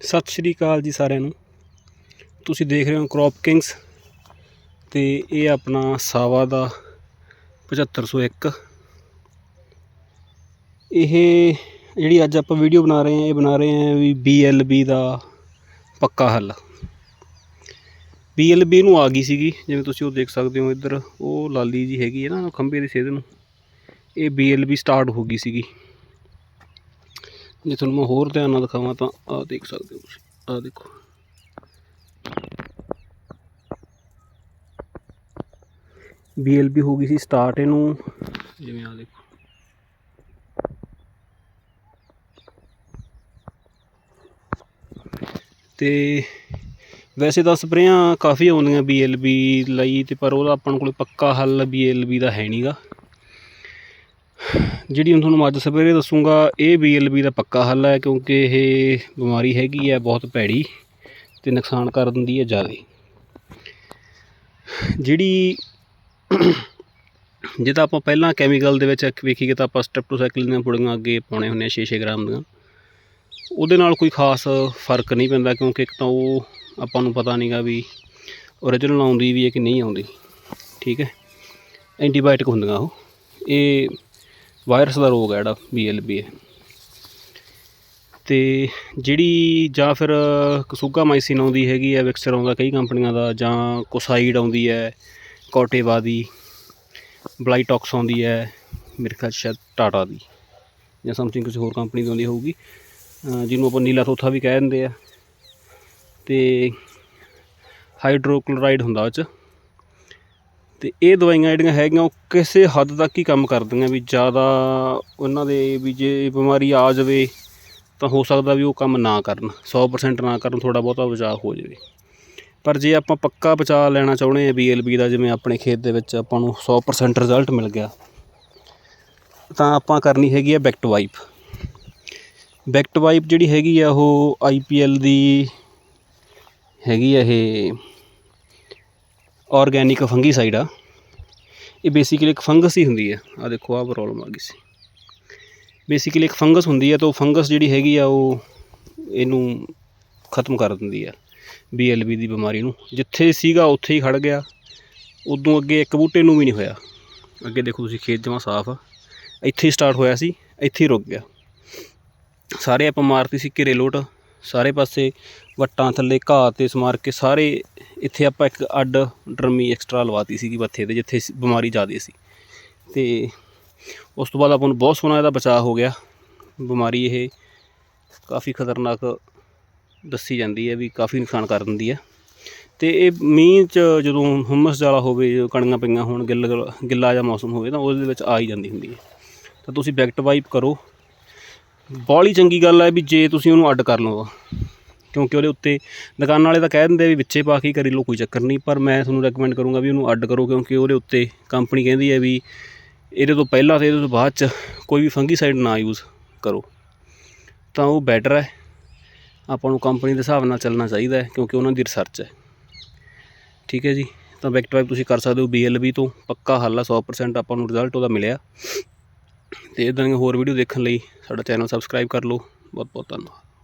ਸਤਿ ਸ਼੍ਰੀ ਅਕਾਲ ਜੀ ਸਾਰਿਆਂ ਨੂੰ। ਤੁਸੀਂ ਦੇਖ ਰਹੇ ਹੋ ਕ੍ਰੌਪ ਕਿੰਗਸ ਤੇ ਇਹ ਆਪਣਾ ਸਾਵਾ ਦਾ 7501 ਇਹ ਜਿਹੜੀ ਅੱਜ ਆਪਾਂ ਵੀਡੀਓ ਬਣਾ ਰਹੇ ਹਾਂ, ਇਹ ਬਣਾ ਰਹੇ ਹਾਂ ਵੀ BLB ਦਾ ਪੱਕਾ ਹੱਲ। BLB ਨੂੰ ਆ ਗਈ ਸੀਗੀ, ਜਿਵੇਂ ਤੁਸੀਂ ਉਹ ਦੇਖ ਸਕਦੇ ਹੋ ਇੱਧਰ, ਉਹ ਲਾਲੀ ਜੀ ਹੈਗੀ ਹੈ ਨਾ, ਖੰਭੇ ਦੀ ਸੇਧ ਨੂੰ। ਇਹ BLB ਸਟਾਰਟ ਹੋ ਗਈ ਸੀਗੀ। ਜੇ ਤੁਹਾਨੂੰ ਮੈਂ ਹੋਰ ਧਿਆਨ ਨਾਲ ਦਿਖਾਵਾਂ ਤਾਂ ਆਹ ਦੇਖ ਸਕਦੇ ਹੋ ਤੁਸੀਂ। ਆਹ ਦੇਖੋ। BLB ਹੋ ਗਈ ਸੀ ਸਟਾਰਟ ਇਹਨੂੰ। ਜਿਵੇਂ ਆਹ ਦੇਖੋ। ਤੇ ਵੈਸੇ ਤਾਂ ਸਪਰੇਆਂ ਕਾਫੀ ਆਉਂਦੀਆਂ BLB ਲਈ ਤੇ ਪਰ ਉਹਦਾ ਆਪਾਂ ਕੋਲ ਪੱਕਾ ਹੱਲ BLB ਦਾ ਹੈ ਨਹੀਂਗਾ ਜਿਹੜੀ ਹੁਣ ਤੁਹਾਨੂੰ ਅੱਜ ਸਵੇਰੇ ਦੱਸੂੰਗਾ, ਇਹ BLB ਦਾ ਪੱਕਾ ਹੱਲ ਹੈ ਕਿਉਂਕਿ ਇਹ ਬਿਮਾਰੀ ਹੈਗੀ ਹੈ, ਬਹੁਤ ਭੈੜੀ ਤੇ ਨੁਕਸਾਨ ਕਰ ਦਿੰਦੀ ਹੈ ਜ਼ਿਆਦਾ। ਜਿਹੜੀ ਜੇ ਤਾਂ ਆਪਾਂ ਪਹਿਲਾਂ ਕੈਮੀਕਲ ਦੇ ਵਿੱਚ ਵੇਖੀਏ ਤਾਂ ਆਪਾਂ ਸਟ੍ਰੈਪਟੋਸਾਈਕਲਿਨ ਦੀਆਂ ਪੁੜੀਆਂ ਅੱਗੇ ਪਾਉਣੇ ਹੁੰਦੇ ਆ 6-6 ਗ੍ਰਾਮ ਦੀਆਂ। ਉਹਦੇ ਨਾਲ ਕੋਈ ਖਾਸ ਫ਼ਰਕ ਨਹੀਂ ਪੈਂਦਾ ਕਿਉਂਕਿ ਇੱਕ ਤਾਂ ਉਹ ਆਪਾਂ ਨੂੰ ਪਤਾ ਨਹੀਂਗਾ ਵੀ ਓਰੀਜਨਲ ਆਉਂਦੀ ਵੀ ਹੈ ਕਿ ਨਹੀਂ ਆਉਂਦੀ, ਠੀਕ ਹੈ? ਐਂਟੀਬਾਇਓਟਿਕ ਹੁੰਦੀਆਂ ਉਹ। ਇਹ ਵਾਇਰਸ ਦਾ ਰੋਗ ਹੈ ਜਿਹੜਾ BLB ਹੈ। ਤੇ ਜਿਹੜੀ ਜਾਂ ਫਿਰ ਕਸੂਗਾ ਮਾਈਸਿਨ ਆਉਂਦੀ ਹੈਗੀ ਹੈ, ਵਿਕਸਰ ਆਉਂਦਾ ਕਈ ਕੰਪਨੀਆਂ ਦਾ, ਜਾਂ ਕੋਸਾਈਡ ਆਉਂਦੀ ਹੈ, ਕੋਟੇਵਾ ਦੀ ਬਲਾਈਟੌਕਸ ਆਉਂਦੀ ਹੈ, ਮੇਰੇ ਖਿਆਲ ਸ਼ਾਇਦ ਟਾਟਾ ਦੀ, ਜਾਂ ਸਮਥਿੰਗ ਕਿਸੇ ਹੋਰ ਕੰਪਨੀ ਦੀ ਆਉਂਦੀ ਹੋਊਗੀ। ਜਿਹਨੂੰ ਆਪਾਂ ਨੀਲਾ ਥੋਥਾ ਵੀ ਕਹਿ ਦਿੰਦੇ ਆ। ਤੇ ਹਾਈਡਰੋਕਲੋਰਾਈਡ ਹੁੰਦਾ ਉਹ 'ਚ ਅਤੇ ਇਹ ਦਵਾਈਆਂ ਜਿਹੜੀਆਂ ਹੈਗੀਆਂ, ਉਹ ਕਿਸੇ ਹੱਦ ਤੱਕ ਹੀ ਕੰਮ ਕਰਦੀਆਂ ਵੀ ਜ਼ਿਆਦਾ ਉਹਨਾਂ ਦੇ ਵੀ ਜੇ ਬਿਮਾਰੀ ਆ ਜਾਵੇ ਤਾਂ ਹੋ ਸਕਦਾ ਵੀ ਉਹ ਕੰਮ ਨਾ ਕਰਨ 100% ਨਾ ਕਰਨ, ਥੋੜ੍ਹਾ ਬਹੁਤਾ ਬਚਾਅ ਹੋ ਜਾਵੇ। ਪਰ ਜੇ ਆਪਾਂ ਪੱਕਾ ਬਚਾਅ ਲੈਣਾ ਚਾਹੁੰਦੇ ਹਾਂ ਬੀ ਐੱਲ ਬੀ ਦਾ, ਜਿਵੇਂ ਆਪਣੇ ਖੇਤ ਦੇ ਵਿੱਚ ਆਪਾਂ ਨੂੰ 100% ਰਿਜ਼ਲਟ ਮਿਲ ਗਿਆ, ਤਾਂ ਆਪਾਂ ਕਰਨੀ ਹੈਗੀ ਆ ਬੈਕਟ ਵਾਈਪ ਬੈਕਟ ਵਾਈਪ ਜਿਹੜੀ ਹੈਗੀ ਆ, ਉਹ ਆਈ ਪੀ IPL ਦੀ ਹੈਗੀ ਆ ਇਹ ਆਰਗੈਨਿਕ ਫੰਗੀਸਾਈਡ ਆ। ਇਹ ਬੇਸਿਕਲੀ ਇੱਕ ਫੰਗਸ ਹੀ ਹੁੰਦੀ ਹੈ ਆ ਦੇਖੋ ਆ ਪ੍ਰੋਬਲਮ ਆ ਗਈ ਸੀ। ਬੇਸਿਕਲੀ ਇੱਕ ਫੰਗਸ ਹੁੰਦੀ ਹੈ ਤਾਂ ਉਹ ਫੰਗਸ ਜਿਹੜੀ ਹੈਗੀ ਆ, ਉਹ ਇਹਨੂੰ ਖਤਮ ਕਰ ਦਿੰਦੀ ਆ BLB ਦੀ ਬਿਮਾਰੀ ਨੂੰ। ਜਿੱਥੇ ਸੀਗਾ, ਉੱਥੇ ਹੀ ਖੜ ਗਿਆ। ਉਦੋਂ ਅੱਗੇ ਇੱਕ ਬੂਟੇ ਨੂੰ ਵੀ ਨਹੀਂ ਹੋਇਆ। ਅੱਗੇ ਦੇਖੋ ਤੁਸੀਂ, ਖੇਤ ਜਮਾ ਸਾਫ਼ ਆ। ਇੱਥੇ ਹੀ ਸਟਾਰਟ ਹੋਇਆ ਸੀ, ਇੱਥੇ ਹੀ ਰੁਕ ਗਿਆ। ਸਾਰੇ ਆਪਾਂ ਮਾਰਤੀ ਸੀ ਘੇਰੇ ਲੋਟ ਸਾਰੇ ਪਾਸੇ ਵੱਟਾਂ ਥੱਲੇ ਘਾਹ ਤੇ ਸਮਾਰ ਕੇ ਸਾਰੇ ਇੱਥੇ ਆਪਾਂ ਇੱਕ ਅੱਡ ਡਰਮੀ ਐਕਸਟਰਾ ਲਵਾਤੀ ਸੀਗੀ ਮੱਥੇ ਤੇ, ਜਿੱਥੇ ਬਿਮਾਰੀ ਜ਼ਿਆਦੇ ਸੀ। ਤੇ ਉਸ ਤੋਂ ਬਾਅਦ ਆਪਾਂ ਨੂੰ ਬਹੁਤ ਸੋਹਣਾ ਇਹਦਾ ਬਚਾਅ ਹੋ ਗਿਆ। ਬਿਮਾਰੀ ਇਹ ਕਾਫੀ ਖਤਰਨਾਕ ਦੱਸੀ ਜਾਂਦੀ ਹੈ ਵੀ ਕਾਫੀ ਨੁਕਸਾਨ ਕਰ ਦਿੰਦੀ ਹੈ। ਤੇ ਇਹ ਮੀਂਹ 'ਚ ਜਦੋਂ ਹੁਮਸ ਜ਼ਿਆਦਾ ਹੋਵੇ ਕਣੀਆਂ ਪਈਆਂ ਹੋਣ, ਗਿੱਲ, ਗਿੱਲਾ ਜਿਹਾ ਮੌਸਮ ਹੋਵੇ ਤਾਂ ਉਹਦੇ ਵਿੱਚ ਆ ਹੀ ਜਾਂਦੀ ਹੁੰਦੀ ਹੈ। ਤਾਂ ਤੁਸੀਂ ਬੈਕਟ ਵਾਈਪ ਕਰੋ। ਬਾਹਲੀ ਚੰਗੀ ਗੱਲ ਹੈ ਵੀ ਜੇ ਤੁਸੀਂ ਉਹਨੂੰ ਅੱਡ ਕਰ ਲਓ ਕਿਉਂਕਿ ਉਹਦੇ ਉੱਤੇ ਦੁਕਾਨ ਵਾਲੇ ਤਾਂ ਕਹਿ ਦਿੰਦੇ ਵੀ ਵਿੱਚੇ ਪਾ ਕੇ ਕਰੀ ਲਓ ਕੋਈ ਚੱਕਰ ਨਹੀਂ, ਪਰ ਮੈਂ ਤੁਹਾਨੂੰ ਰეკਮੈਂਡ ਕਰੂੰਗਾ ਵੀ ਉਹਨੂੰ ਅੱਡ ਕਰੋ ਕਿਉਂਕਿ ਉਹਦੇ ਉੱਤੇ ਕੰਪਨੀ ਕਹਿੰਦੀ ਹੈ ਵੀ ਇਹਦੇ ਤੋਂ ਪਹਿਲਾਂ ਤੇ ਇਹਦੇ ਤੋਂ ਬਾਅਦ ਚ ਕੋਈ ਵੀ ਫੰਗੀਸਾਈਡ ਨਾ ਯੂਜ਼ ਕਰੋ। ਤਾਂ ਉਹ ਬੈਟਰ ਹੈ। ਆਪਾਂ ਨੂੰ ਕੰਪਨੀ ਦੇ ਹਿਸਾਬ ਨਾਲ ਚੱਲਣਾ ਚਾਹੀਦਾ ਹੈ ਕਿਉਂਕਿ ਉਹਨਾਂ ਦੀ ਰਿਸਰਚ ਹੈ। ਠੀਕ ਹੈ ਜੀ? ਤਾਂ ਬੈਕ ਬੈਕਟਵਾਈਪ ਤੁਸੀਂ ਕਰ ਸਕਦੇ ਹੋ BLB ਤੋਂ, ਪੱਕਾ ਹੱਲ ਆ 100% ਆਪਾਂ ਨੂੰ ਰਿਜ਼ਲਟ ਉਹਦਾ ਮਿਲਿਆ। ਤੇ ਇਦਾਂ ਦੀਆਂ ਹੋਰ ਵੀਡੀਓ ਦੇਖਣ ਲਈ ਸਾਡਾ ਚੈਨਲ ਸਬਸਕ੍ਰਾਈਬ ਕਰ ਲਓ। ਬਹੁਤ ਬਹੁਤ ਧੰਨਵਾਦ।